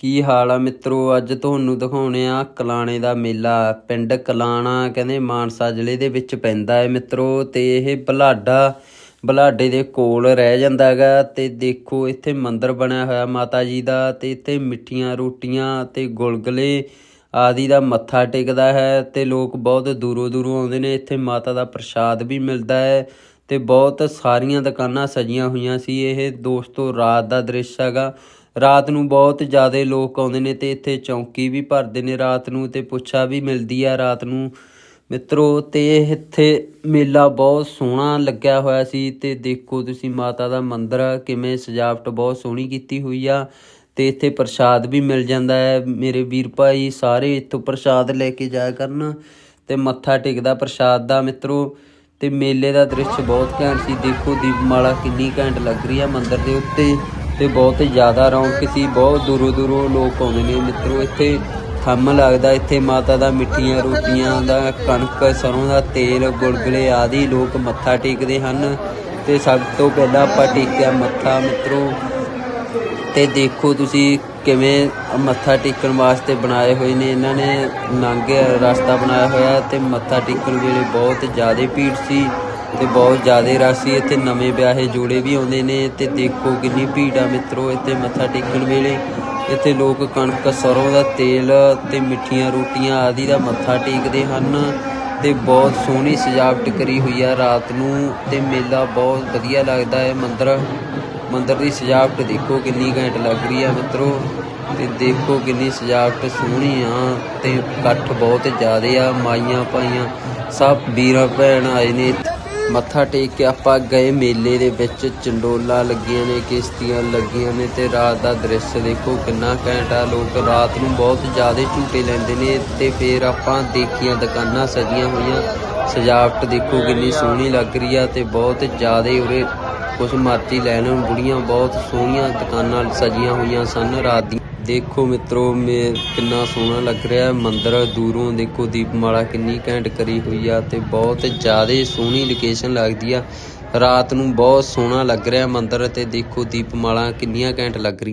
ਕੀ ਹਾਲ ਆ ਮਿੱਤਰੋ? ਅੱਜ ਤੁਹਾਨੂੰ ਦਿਖਾਉਣੇ ਆ ਕਲਾਣੇ ਦਾ ਮੇਲਾ। ਪਿੰਡ ਕਲਾਣਾ ਕਹਿੰਦੇ ਮਾਨਸਾ ਜ਼ਿਲ੍ਹੇ ਦੇ ਵਿੱਚ ਪੈਂਦਾ ਹੈ ਮਿੱਤਰੋ ਤੇ ਇਹ ਬਲਾਡਾ, ਬਲਾਡੇ ਦੇ ਕੋਲ ਰਹਿ ਜਾਂਦਾ ਹੈਗਾ ਤੇ ਦੇਖੋ ਇੱਥੇ ਮੰਦਿਰ ਬਣਿਆ ਹੋਇਆ ਮਾਤਾ ਜੀ ਦਾ ਤੇ ਇੱਥੇ ਮਿੱਠੀਆਂ ਰੋਟੀਆਂ ਤੇ ਗੁਲਗੁਲੇ ਆਦਿ ਦਾ ਮੱਥਾ ਟੇਕਦਾ ਹੈ ਤੇ ਲੋਕ ਬਹੁਤ ਦੂਰੋਂ ਦੂਰੋਂ ਆਉਂਦੇ ਨੇ। ਇੱਥੇ ਮਾਤਾ ਦਾ ਪ੍ਰਸ਼ਾਦ ਵੀ ਮਿਲਦਾ ਹੈ ਤੇ ਬਹੁਤ ਸਾਰੀਆਂ ਦੁਕਾਨਾਂ ਸਜੀਆਂ ਹੋਈਆਂ ਸੀ। ਇਹ ਦੋਸਤੋ, ਰਾਤ ਦਾ ਦ੍ਰਿਸ਼ ਹੈਗਾ। ਰਾਤ ਨੂੰ ਬਹੁਤ ਜ਼ਿਆਦਾ ਲੋਕ ਆਉਂਦੇ ਨੇ ਤੇ ਇੱਥੇ ਚੌਂਕੀ ਵੀ ਭਰਦੇ ਨੇ ਰਾਤ ਨੂੰ ਤੇ ਪੁੱਛਾ ਵੀ ਮਿਲਦੀ ਆ ਰਾਤ ਨੂੰ। ਮਿੱਤਰੋ, ਤੇ ਇੱਥੇ ਮੇਲਾ ਬਹੁਤ ਸੋਹਣਾ ਲੱਗਿਆ ਹੋਇਆ ਸੀ ਤੇ ਦੇਖੋ ਤੁਸੀਂ ਮਾਤਾ ਦਾ ਮੰਦਿਰ ਕਿਵੇਂ ਸਜਾਵਟ ਬਹੁਤ ਸੋਹਣੀ ਕੀਤੀ ਹੋਈ ਆ। ਤੇ ਇੱਥੇ ਪ੍ਰਸ਼ਾਦ ਵੀ ਮਿਲ ਜਾਂਦਾ ਹੈ। ਮੇਰੇ ਵੀਰ ਭਾਈ ਸਾਰੇ ਇੱਥੋਂ ਪ੍ਰਸ਼ਾਦ ਲੈ ਕੇ ਜਾਇਆ ਕਰਨ ਤੇ ਮੱਥਾ ਟੇਕਦਾ ਪ੍ਰਸ਼ਾਦ ਦਾ। ਮਿੱਤਰੋ ਤੇ ਮੇਲੇ ਦਾ ਦ੍ਰਿਸ਼ ਬਹੁਤ ਘੈਂਟ ਸੀ। ਦੇਖੋ, ਦੀਪਮਾਲਾ ਕਿੰਨੀ ਘੈਂਟ ਲੱਗ ਰਹੀ ਹੈ ਮੰਦਿਰ ਦੇ ਉੱਤੇ ਤੇ ਬਹੁਤ ਜ਼ਿਆਦਾ ਰੌਣਕ ਸੀ। ਬਹੁਤ ਦੂਰੋਂ ਦੂਰੋਂ ਲੋਕ ਆਉਂਦੇ ਨੇ। ਮਿੱਤਰੋ, ਇੱਥੇ ਥੰਮ ਲੱਗਦਾ। ਇੱਥੇ ਮਾਤਾ ਦਾ ਮਿੱਠੀਆਂ ਰੋਟੀਆਂ ਦਾ ਕਣਕ, ਸਰੋਂ ਦਾ ਤੇਲ, ਗੁਲਗੁਲੇ ਆਦਿ ਲੋਕ ਮੱਥਾ ਟੇਕਦੇ ਹਨ ਤੇ ਸਭ ਤੋਂ ਪਹਿਲਾਂ ਆਪਾਂ ਟੇਕਿਆ ਮੱਥਾ, ਮਿੱਤਰੋ। ਤੇ ਦੇਖੋ ਤੁਸੀਂ ਕਿਵੇਂ ਮੱਥਾ ਟੇਕਣ ਵਾਸਤੇ ਬਣਾਏ ਹੋਏ ਨੇ, ਇਹਨਾਂ ਨੇ ਨਾਂਗੇ ਰਸਤਾ ਬਣਾਇਆ ਹੋਇਆ ਤੇ ਮੱਥਾ ਟੇਕਣ ਵੇਲੇ ਬਹੁਤ ਜ਼ਿਆਦਾ ਭੀੜ ਸੀ ਤੇ ਬਹੁਤ ਜ਼ਿਆਦਾ ਰਸ਼ ਸੀ, ਇੱਥੇ ਨਵੇਂ ਵਿਆਹੇ ਜੋੜੇ ਵੀ ਆਉਂਦੇ ਨੇ ਤੇ ਦੇਖੋ ਕਿੰਨੀ ਭੀੜ ਆ ਮਿੱਤਰੋ ਇੱਥੇ ਮੱਥਾ ਟੇਕਣ ਵੇਲੇ। ਇੱਥੇ ਲੋਕ ਕਣਕ, ਸਰੋਂ ਦਾ ਤੇਲ ਤੇ ਮਿੱਠੀਆਂ ਰੋਟੀਆਂ ਆਦਿ ਦਾ ਮੱਥਾ ਟੇਕਦੇ ਹਨ ਤੇ ਬਹੁਤ ਸੋਹਣੀ ਸਜਾਵਟ ਕਰੀ ਹੋਈ ਆ ਰਾਤ ਨੂੰ ਤੇ ਮੇਲਾ ਬਹੁਤ ਵਧੀਆ ਲੱਗਦਾ ਹੈ, ਮੰਦਰ ਮੰਦਰ ਦੀ ਸਜਾਵਟ ਦੇਖੋ ਕਿੰਨੀ ਘੈਂਟ ਲੱਗ ਰਹੀ ਆ ਮਿੱਤਰੋ, ਤੇ ਦੇਖੋ ਕਿੰਨੀ ਸਜਾਵਟ ਸੋਹਣੀ ਆ, ਤੇ ਇਕੱਠ ਬਹੁਤ ਜ਼ਿਆਦੇ ਆ, ਮਾਈਆਂ ਭਾਈਆਂ ਸਭ ਵੀਰਾਂ ਭੈਣ ਆਏ ਨੇ। ਮੱਥਾ ਟੇਕ ਕੇ ਆਪਾਂ ਗਏ ਮੇਲੇ ਦੇ ਵਿੱਚ, ਚੰਡੋਲਾ ਲੱਗੀਆਂ ਨੇ, ਕਿਸ਼ਤੀਆਂ ਲੱਗੀਆਂ ਨੇ, ਤੇ ਰਾਤ ਦਾ ਦ੍ਰਿਸ਼ ਦੇਖੋ ਕਿੰਨਾ ਘੈਂਟ ਆ। ਲੋਕ ਰਾਤ ਨੂੰ ਬਹੁਤ ਜ਼ਿਆਦਾ ਝੂਟੇ ਲੈਂਦੇ ਨੇ, ਤੇ ਫਿਰ ਆਪਾਂ ਦੇਖੀਆਂ ਦੁਕਾਨਾਂ ਸਜੀਆਂ ਹੋਈਆਂ। ਸਜਾਵਟ ਦੇਖੋ ਕਿੰਨੀ ਸੋਹਣੀ ਲੱਗ ਰਹੀ ਆ, ਤੇ ਬਹੁਤ ਜ਼ਿਆਦਾ ਉਰੇ ਕੁਛ ਮਰਜ਼ੀ ਲੈ ਲੈਣ ਬੁੜੀਆਂ ਬਹੁਤ ਸੋਹਣੀਆਂ ਦੁਕਾਨਾਂ ਸਜੀਆਂ ਹੋਈਆਂ ਸਨ। ਰਾਤ ਦੀ ਦੇਖੋ ਮਿੱਤਰੋ, ਮੇ ਕਿੰਨਾ ਸੋਹਣਾ ਲੱਗ ਰਿਹਾ ਹੈ। ਮੰਦਿਰ ਦੂਰੋਂ ਦੇਖੋ, ਦੀਪਮਾਲਾ ਕਿੰਨੀ ਘੈਂਟ ਕਰੀ ਹੋਈ ਆ ਤੇ ਬਹੁਤ ਜ਼ਿਆਦਾ ਸੋਹਣੀ ਲੋਕੇਸ਼ਨ ਲੱਗਦੀ ਆ। ਰਾਤ ਨੂੰ ਬਹੁਤ ਸੋਹਣਾ ਲੱਗ ਰਿਹਾ ਮੰਦਿਰ ਤੇ ਦੇਖੋ, ਦੀਪਮਾਲਾ ਕਿੰਨੀਆਂ ਘੈਂਟ ਲੱਗ ਰਹੀ